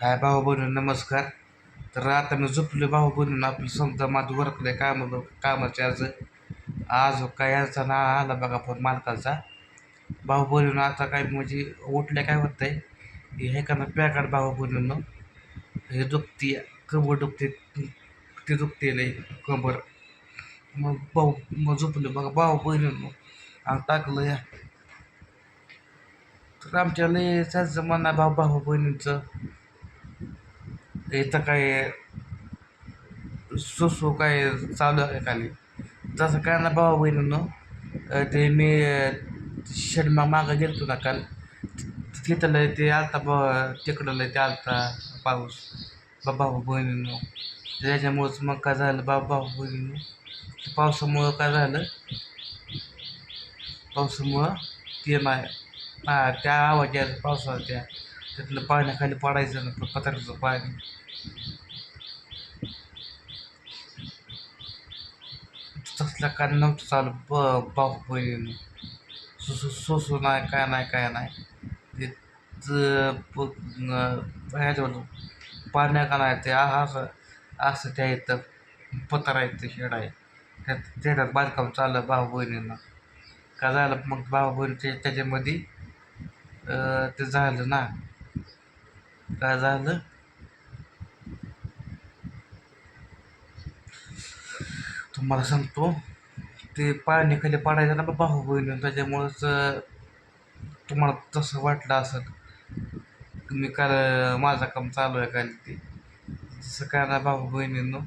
हाय भाऊ बहिणी नमस्कार. तर आता मी झोपले भाऊ बहिणीनं आपलं समजा माझं आहे काम कामाचे आज हो आज काय याचा ना आला बघा फोन मालकाचा. भाऊ बहिणीनं आता काय म्हणजे उठल्या काय होत आहे हे का ना पॅकाट भाऊ बहिणीनं हे दुखती कंबर दुखते ते दुखते लय कंबर. मग भाऊ मग झोपले बघा भाऊ बहिणीनं आणि टाकलं या. तर आमच्या लय त्यांचं म्हणणं भाऊ भाऊ बहिणींचं इथं काय सुसू काय चालू आहे खाली. तसं काय ना भाऊ बहिणीनं ते मी शेड मागं गेलतो ना काल. तिथलं ते आलता ब तिकडं लय ते आलता पाऊस. बा भाऊ बहिणीनं त्याच्यामुळंच मग काय झालं बा भाऊ बहिणीनं पावसामुळं काय झालं? पावसामुळं ते मा त्या आवाज यायला पावसाळ्यात त्या त्यातलं पाण्याखाली पडायचं ना पत्राचं पाणी. काय नव्हतं चालू. ब भाऊ बहिणीने सुसू सुसू नाही काय नाही काय नाही. ते प- ह्याच्यावर पाण्या का नाही ते असं असं त्या इथं पत्र आहे ते शेड आहे त्यात त्याच्यात बांधकाम चाललं भाऊ बहिणींना. काय झालं? मग भाऊ बहिणी ते त्याच्यामध्ये ते झालं ना. काय झालं? तुम्हाला सांगतो. ते पाण्याखाली पाडायचं ना बा भाऊ बहिणी त्याच्यामुळंच तुम्हाला तसं वाटलं असं मी काल माझं काम चालू आहे काल ते. तसं काय ना भाऊ बहिणींनो.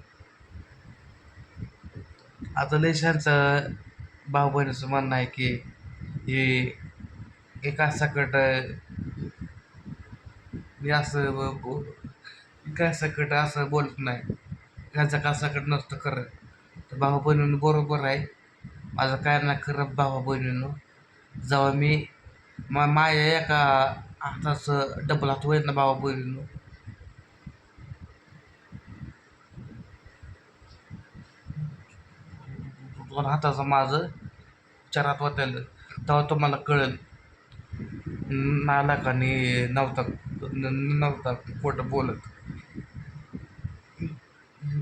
आता लय शांचं भाऊ बहिणीचं म्हणणं आहे की हे एका सकट मी असं काय सकट असं बोलत नाही. एकाचा का सकट नसतं खरं. तर भाऊ बहिणीनं बरोबर आहे. माझं काय नाही करत बाबा बहिणीनं. जेव्हा मी मा माझ्या एका हाताचं डबल हात होईल ना बाबा बहिणीनं. दोन हाताचं माझं चार हात वाटायला. तेव्हा तुम्हाला कळेल. नालाकाने नव्हता नव्हता खोटं बोलत.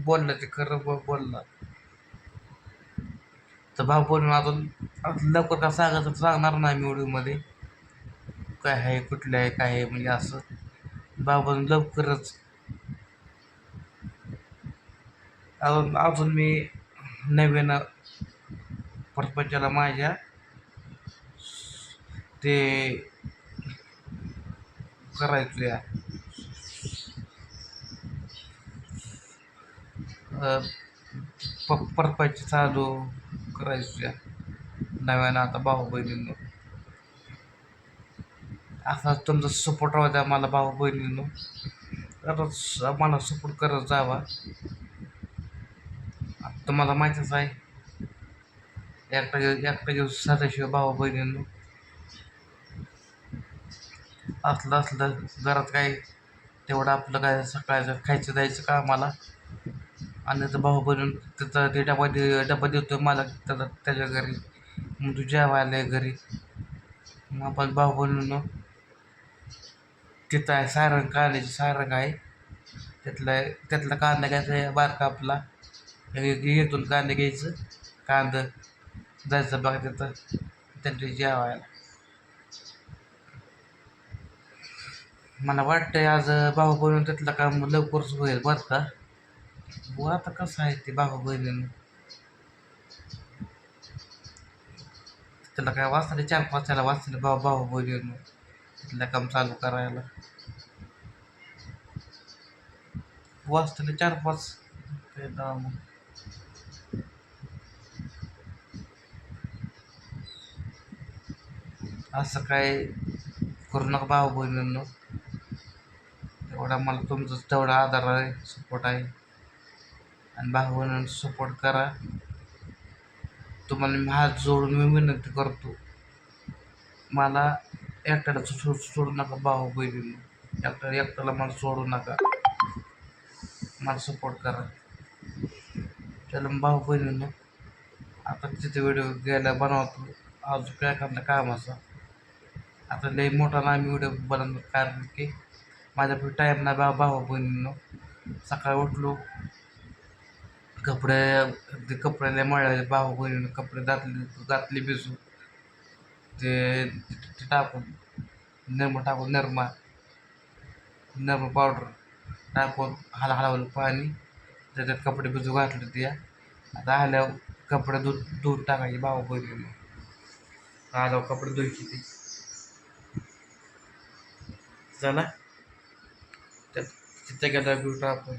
बोललं ते खरं बोलला. तर भाऊ बोलून अजून आता लवकर का सांगायचं? सांगणार नाही मी व्हिडिओमध्ये. काय आहे कुठलं आहे काय आहे? म्हणजे असं. भाऊ लवकरच. अजून अजून मी नवीन प्रपंचाला माझ्या ते करायचं परपंच प चालू. करायचं नव्यानं आता भाऊ बहिणींनो असा तुमचा सपोर्ट राहू द्या मला भाऊ बहिणींनो आता मला सपोर्ट करत जावा. आता तुम्हाला माहीतच आहे एकटा एकटा दिवस सदाशिव भाऊ बहिणींनो असलं असलं घरात काय तेवढं आपलं काय सकाळचं खायचं द्यायचं का आम्हाला? आणि तो भाऊ बनून त्याचा ते डबा दे डबा देतो मला त्याचा त्याच्या घरी. मग तू जेवायला ये घरी. मग आपण भाऊ बनून तिथं आहे सारंग कांद्याची सारंग आहे. त्यातलं त्यातला कांदा घ्यायचा बारका आपला. येतून कांदा घ्यायचं कांदा जायचं बघा तिथं त्यांच्या जेवायला. मला वाटतं आज भाऊ बनून त्यातलं काम लवकरच होईल बरं का. व आता कसं आहे ते भाऊ बहिणीनं. त्याला काय वाचले चार पाच त्याला वाचले भाऊ भाऊ बहिणीनं. तिथलं काम चालू करायला. वाचले चार पाच. मग असं काय करू नका भाऊ बहिणींनो. तेवढा मला तुमचं तेवढा आधार आहे सपोर्ट आहे. आणि भाऊ बहिणींना सपोर्ट करा. तुम्हाला मी हात जोडून मी विनंती करतो. मला एकट्याला सो सोडू नका भाऊ बहिणी. एकट्या एकट्याला मला सोडू नका. मला सपोर्ट करा. त्याला भाऊ बहिणीनं आता तिथे व्हिडिओ घ्यायला बनवतो. अजून काय करणार कामाचा आता लई मोठा नाही आम्ही व्हिडिओ बनवणार. कारण की माझ्या टाईम नाही बा भाऊ बहिणीनं. सकाळी उठलो कपडे ते कपड्याला मळले भाऊ बहिणीनं कपडे घातले घातले भिजू ते ते टाकून निरमा टाकून निरमा निरमा पावडर टाकून हला हलवलं पाणी त्याच्यात कपडे भिजू घातले ते आता आल्यावर कपडे दूध दूध टाकायचे भाऊ बहिणीनं. आल्यावर कपडे धुवायची ती. चला. त्यात तिथे गेला टाकून.